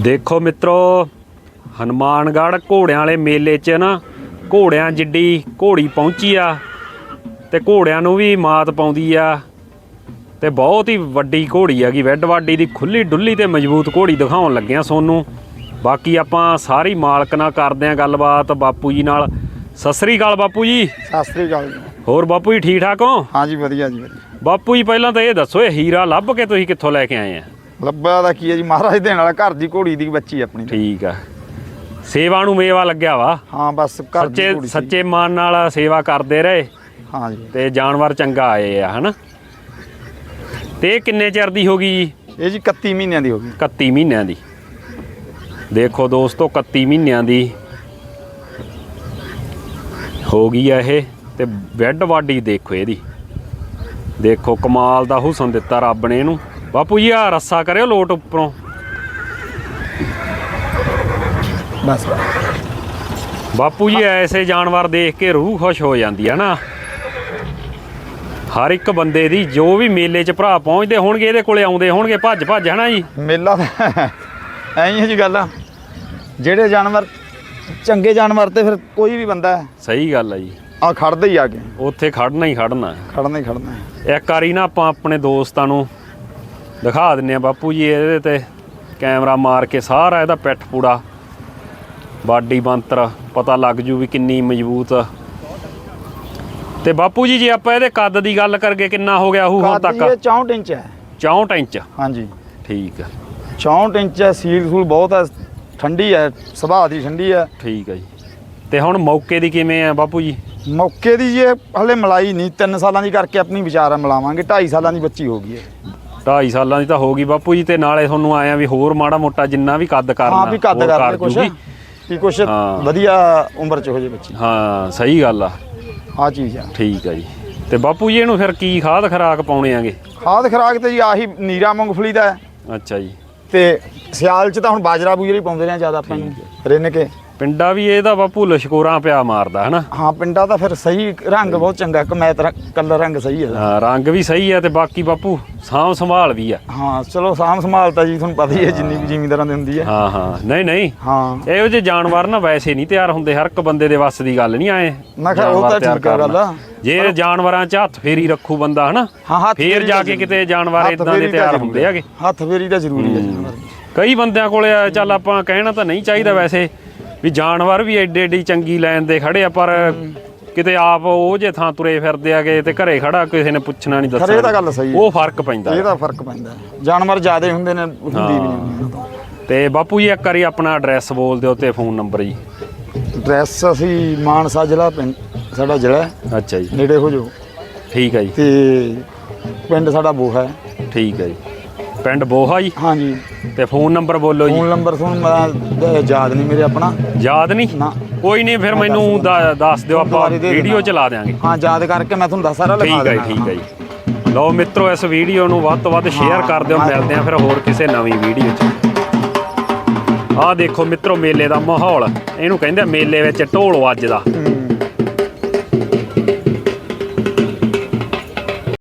ਦੇਖੋ ਮਿੱਤਰੋ ਹਨੂਮਾਨਗੜ੍ਹ ਘੋੜਿਆਂ ਵਾਲੇ ਮੇਲੇ 'ਚ ਨਾ ਘੋੜਿਆਂ ਜਿੱਡੀ ਘੋੜੀ ਪਹੁੰਚੀ ਆ ਤੇ ਘੋੜਿਆਂ ਨੂੰ ਵੀ ਮਾਤ ਪਾਉਂਦੀ ਆ ਤੇ ਬਹੁਤ ਹੀ ਵੱਡੀ ਘੋੜੀ ਹੈਗੀ ਵੈਡ ਵਾਡੀ ਦੀ ਖੁੱਲੀ ਡੁੱਲੀ ਤੇ ਮਜ਼ਬੂਤ ਘੋੜੀ ਦਿਖਾਉਣ ਲੱਗਿਆ ਸੋਨੂੰ। ਬਾਕੀ ਆਪਾਂ ਸਾਰੀ ਮਾਲਕ ਨਾਲ ਕਰਦੇ ਆਂ ਗੱਲਬਾਤ ਬਾਪੂ ਜੀ ਨਾਲ। ਸਤਿ ਸ੍ਰੀ ਅਕਾਲ ਬਾਪੂ ਜੀ। ਸਤਿ ਸ੍ਰੀ ਅਕਾਲ ਜੀ। ਹੋਰ ਬਾਪੂ ਜੀ ਠੀਕ ਠਾਕ ਹੋ? ਹਾਂਜੀ ਵਧੀਆ ਜੀ ਵਧੀਆ। ਬਾਪੂ ਜੀ ਪਹਿਲਾਂ ਤਾਂ ਇਹ ਦੱਸੋ ਇਹ ਹੀਰਾ ਲੱਭ ਕੇ ਤੁਸੀਂ ਕਿੱਥੋਂ ਲੈ ਕੇ ਆਏ ਆ? ਲੱਭਾ ਦਾ ਕੀ ਹੈ ਜੀ ਮਹਾਰਾਜ ਦੇਣ ਵਾਲਾ ਘਰ ਦੀ ਘੋੜੀ ਦੀ ਬੱਚੀ ਆਪਣੀ ਠੀਕ ਆ। ਸੇਵਾ ਨੂੰ ਮੇਵਾ ਲੱਗਿਆ ਵਾ। ਹਾਂ ਬਸ ਘਰ ਦੀ ਸੱਚੇ ਘੋੜੀ ਸੀ। ਸੱਚੇ ਮਨ ਨਾਲ ਸੇਵਾ ਕਰਦੇ ਰਹੇ ਹਾਂ ਜੀ। ਤੇ ਜਾਨਵਰ ਚੰਗਾ ਆਏ ਆ ਹਨਾ? ਤੇ ਇਹ ਕਿੰਨੇ ਚਿਰ ਦੀ ਹੋ ਗਈ ਜੀ? ਇਹ ਜੀ 31 ਮਹੀਨਿਆਂ ਦੀ ਹੋ ਗਈ। 31 ਮਹੀਨਿਆਂ ਦੀ। ਦੇਖੋ ਦੋਸਤੋ 31 ਮਹੀਨਿਆਂ ਦੀ ਹੋ ਗਈ ਆ ਇਹ ਤੇ ਬੈੱਡ ਵਾਡੀ ਦੇਖੋ ਇਹਦੀ। ਦੇਖੋ ਕਮਾਲ ਦਾ ਹੁਸਨ ਦਿੱਤਾ ਰੱਬ ਨੇ ਇਹਨੂੰ। ਬਾਪੂ ਜੀ ਆ ਰੱਸਾ ਕਰਿਓ ਲੋਟ ਉੱਪਰੋਂ। ਬਸ। ਬਾਪੂ ਜੀ ਐਸੇ ਜਾਨਵਰ ਦੇਖ ਕੇ ਰੂਹ ਖੁਸ਼ ਹੋ ਜਾਂਦੀ ਹੈ ਨਾ। ਹਰ ਇੱਕ ਬੰਦੇ ਦੀ ਜੋ ਵੀ ਮੇਲੇ 'ਚ ਭਰਾ ਪਹੁੰਚਦੇ ਹੋਣਗੇ ਇਹਦੇ ਕੋਲੇ ਆਉਂਦੇ ਹੋਣਗੇ ਭੱਜ ਭੱਜ ਹਨਾ ਜੀ? ਮੇਲਾ ਤਾਂ ਐਂ ਹੀ ਹੈ ਜੀ ਗੱਲ। ਆ ਜਿਹੜੇ ਜਾਨਵਰ ਚੰਗੇ ਜਾਨਵਰ ਤੇ ਫਿਰ ਕੋਈ ਵੀ ਬੰਦਾ ਸਹੀ ਗੱਲ ਹੈ ਜੀ। ਆ ਖੜਦਾ ਹੀ ਆ ਕੇ। ਉੱਥੇ ਖੜਨਾ ਹੀ ਖੜਨਾ। ਖੜਨਾ ਹੀ ਖੜਨਾ। ਇੱਕ ਵਾਰੀ ਨਾ ਆਪਾਂ ਆਪਣੇ ਦੋਸਤਾਂ ਨੂੰ ਦਿਖਾ ਦਿੰਨੇ ਆ ਬਾਪੂ ਜੀ ਇਹਦੇ ਤੇ ਕੈਮਰਾ ਮਾਰ ਕੇ ਸਾਰਾ ਇਹਦਾ ਪਿੱਠ ਪੂੜਾ ਬਾਡੀ ਬੰਤਰ ਪਤਾ ਲੱਗ ਜੂ ਵੀ ਕਿੰਨੀ ਮਜ਼ਬੂਤ। ਤੇ ਬਾਪੂ ਜੀ ਜੇ ਆਪਾਂ ਇਹਦੇ ਕੱਦ ਦੀ ਗੱਲ ਕਰਗੇ ਕਿੰਨਾ ਹੋ ਗਿਆ ਉਹ ਹੁਣ ਕੱਦ ਤੱਕ? ਇਹ 64 ਇੰਚ ਹੈ। 64 ਇੰਚ? ਹਾਂਜੀ। ਠੀਕ ਆ 64 ਇੰਚ ਹੈ ਸੀਲ ਸੂਲ ਬਹੁਤ ਹੈ ਠੰਡੀ ਹੈ ਸੁਭਾਅ ਦੀ ਠੰਡੀ ਹੈ। ਠੀਕ ਆ ਜੀ। ਤੇ ਹੁਣ ਮੌਕੇ ਦੀ ਕਿਵੇਂ ਆ ਬਾਪੂ ਜੀ? ਮੌਕੇ ਦੀ ਜੇ ਹਲੇ ਮਲਾਈ ਨਹੀਂ 3 ਸਾਲਾਂ ਦੀ ਕਰਕੇ ਆਪਣੀ ਵਿਚਾਰਾ ਮਿਲਾਵਾਂਗੇ। 2.5 ਸਾਲਾਂ ਦੀ ਬੱਚੀ ਹੋ ਗਈ ਹੈ 2.5 ਸਾਲਾਂ ਦੀ ਤਾਂ ਹੋ ਗਈ ਬਾਪੂ ਜੀ ਤੇ ਨਾਲੇ ਤੁਹਾਨੂੰ ਆਇਆ ਵੀ ਹੋਰ ਮਾੜਾ ਮੋਟਾ ਜਿੰਨਾ ਵੀ ਕੱਦ ਕਰਨਾ ਹਾਂ ਵੀ ਕੱਦ ਕਰਦੇ ਕੁਛ। ਵੀ ਕੁਛ। ਵਧੀਆ ਉਮਰ ਚ ਹੋ ਜੇ ਬੱਚੀ। ਹਾਂ ਸਹੀ ਗੱਲ ਆ। ਆ ਚੀਜ਼ ਆ। ਠੀਕ ਆ ਜੀ। ਤੇ ਬਾਪੂ ਜੀ ਇਹਨੂੰ ਫਿਰ ਕੀ ਖਾਦ ਖਰਾਕ ਪਾਉਣੇ ਆਗੇ? ਖਾਦ ਖਰਾਕ ਤੇ ਜੀ ਆਹੀ ਨੀਰਾ ਮੂੰਗਫਲੀ ਦਾ ਅੱਛਾ ਜੀ। ਤੇ ਸਿਆਲ ਚ ਤਾਂ ਹੁਣ ਬਾਜਰਾ ਬੂਜਰਾ ਪਾਉਂਦੇ ਨੇ ਜ਼ਿਆਦਾ ਆਪਾਂ ਨੂੰ ਰਿੰਨ ਕੇ। ਪਿੰਡਾ ਵੀ ਇਹਦਾ ਬਾਪੂ ਲਸ਼ਕੋਰਾਂ ਪਿਆ ਮਾਰਦਾ ਹਨਾ? ਹਾਂ ਪਿੰਡਾ ਤਾਂ ਫਿਰ ਸਹੀ ਰੰਗ ਬਹੁਤ ਚੰਗਾ ਕਮੈਤ ਕਲਰ ਰੰਗ ਸਹੀ ਹੈ ਹਾਂ, ਰੰਗ ਵੀ ਸਹੀ ਆ ਤੇ ਬਾਕੀ ਬਾਪੂ ਸਾਂਭ ਸੰਭਾਲ ਵੀ ਆ ਹਾਂ ਚਲੋ ਸਾਂਭ ਸੰਭਾਲ ਤਾਂ ਜੀ ਤੁਹਾਨੂੰ ਪਤਾ ਹੀ ਹੈ ਜਿੰਨੀ ਵੀ ਜ਼ਿਮੀਂਦਾਰਾਂ ਦੀ ਹੁੰਦੀ ਹੈ। ਹਾਂ ਹਾਂ। ਨਹੀਂ ਨਹੀਂ। ਹਾਂ। ਇਹੋ ਜਿਹੇ ਜਾਨਵਰ ਨਾ ਵੈਸੇ ਨਹੀਂ ਤਿਆਰ ਹੁੰਦੇ ਹਰ ਇੱਕ ਬੰਦੇ ਦੇ ਵੱਸ ਦੀ ਗੱਲ ਨਹੀਂ ਆਏ। ਮੈਂ ਕਿਹਾ ਉਹ ਤਾਂ ਠੀਕ ਗੱਲ ਆ। ਜੇ ਜਾਨਵਰਾਂ 'ਚ ਹੱਥ ਫੇਰੀ ਰੱਖੂ ਬੰਦਾ ਹਨਾ? ਹਾਂ ਫੇਰ ਜਾ ਕੇ। ਕਿਤੇ ਜਾਨਵਰ ਇਦਾਂ ਦੇ ਤਿਆਰ ਹੁੰਦੇ ਹੈਗੇ। ਹੱਥ ਫੇਰੀ ਤਾਂ ਜ਼ਰੂਰੀ ਹੈ ਜਾਨਵਰ। ਕਈ ਬੰਦਿਆਂ ਕੋਲੇ ਚੱਲ ਆਪਾਂ ਕਹਿਣਾ ਤਾਂ ਨਹੀਂ ਚਾਹੀਦਾ ਵੈਸੇ। ਵੀ ਜਾਨਵਰ ਵੀ ਐਡੇ ਐਡੀ ਚੰਗੀ ਲਾਈਨ ਦੇ ਖੜੇ ਆ ਪਰ ਕਿਤੇ ਆਪ ਉਹ ਜੇ ਥਾਂ ਤੁਰੇ ਫਿਰਦੇ ਆਗੇ ਤੇ ਘਰੇ ਖੜਾ ਕਿਸੇ ਨੇ ਪੁੱਛਣਾ ਨਹੀਂ ਦੱਸਣਾ। ਤਾਂ ਗੱਲ ਸਹੀ ਹੈ। ਉਹ ਫ਼ਰਕ ਪੈਂਦਾ। ਇਹ ਤਾਂ ਫ਼ਰਕ ਪੈਂਦਾ। ਜਾਨਵਰ ਜ਼ਿਆਦੇ ਹੁੰਦੇ ਨੇ ਹੁੰਦੀ ਵੀ ਨਹੀਂ ਤੇ ਬਾਪੂ ਜੀ ਇੱਕ ਵਾਰੀ ਆਪਣਾ ਐਡਰੈਸ ਬੋਲ ਦਿਓ ਤੇ ਫੋਨ ਨੰਬਰ ਜੀ। ਡਰੈਸ ਅਸੀਂ ਮਾਨਸਾ ਜ਼ਿਲ੍ਹਾ ਪਿੰਡ ਸਾਡਾ ਜ਼ਿਲ੍ਹਾ ਹੈ, ਅੱਛਾ ਜੀ। ਨੇੜੇ ਹੋ ਜੋ ਠੀਕ ਹੈ ਜੀ। ਤੇ ਪਿੰਡ ਸਾਡਾ ਬੋਹਾ ਹੈ। ਠੀਕ ਹੈ ਜੀ। ਪਿੰਡ ਬੋਹਾ ਜੀ। ਹਾਂਜੀ। ਤੇ ਫੋਨ ਨੰਬਰ ਬੋਲੋ ਜੀ। ਫੋਨ ਨੰਬਰ ਤੁਹਾਨੂੰ ਮੈਂ ਦ- ਯਾਦ ਨਹੀਂ ਮੇਰੇ ਆਪਣਾ। ਯਾਦ ਨਹੀਂ? ਨਾ। ਕੋਈ ਨਹੀਂ ਫਿਰ ਮੈਨੂੰ ਦੱਸ ਦਿਓ ਆਪਾਂ ਵੀਡੀਓ ਦੇਣਾ। ਚਲਾ ਦਿਆਂਗੇ। ਹਾਂ ਯਾਦ ਕਰਕੇ ਮੈਂ ਤੁਹਾਨੂੰ ਦੱਸ ਸਾਰਾ ਲਿਖਾ ਠੀਕ ਹੈ ਜੀ, ਠੀਕ ਹੈ ਜੀ। ਲਓ ਮਿੱਤਰੋ ਇਸ ਵੀਡੀਓ ਨੂੰ ਵੱਧ ਤੋਂ ਵੱਧ ਸ਼ੇਅਰ ਕਰ ਦਿਓ ਮਿਲਦੇ ਆ ਫਿਰ ਹੋਰ ਕਿਸੇ ਨਵੀਂ ਵੀਡੀਓ 'ਚ। ਆਹ ਦੇਖੋ ਮਿੱਤਰੋ ਮੇਲੇ ਦਾ ਮਾਹੌਲ। ਇਹਨੂੰ ਕਹਿੰਦੇ ਮੇਲੇ ਵਿੱਚ ਢੋਲ ਵੱਜਦਾ।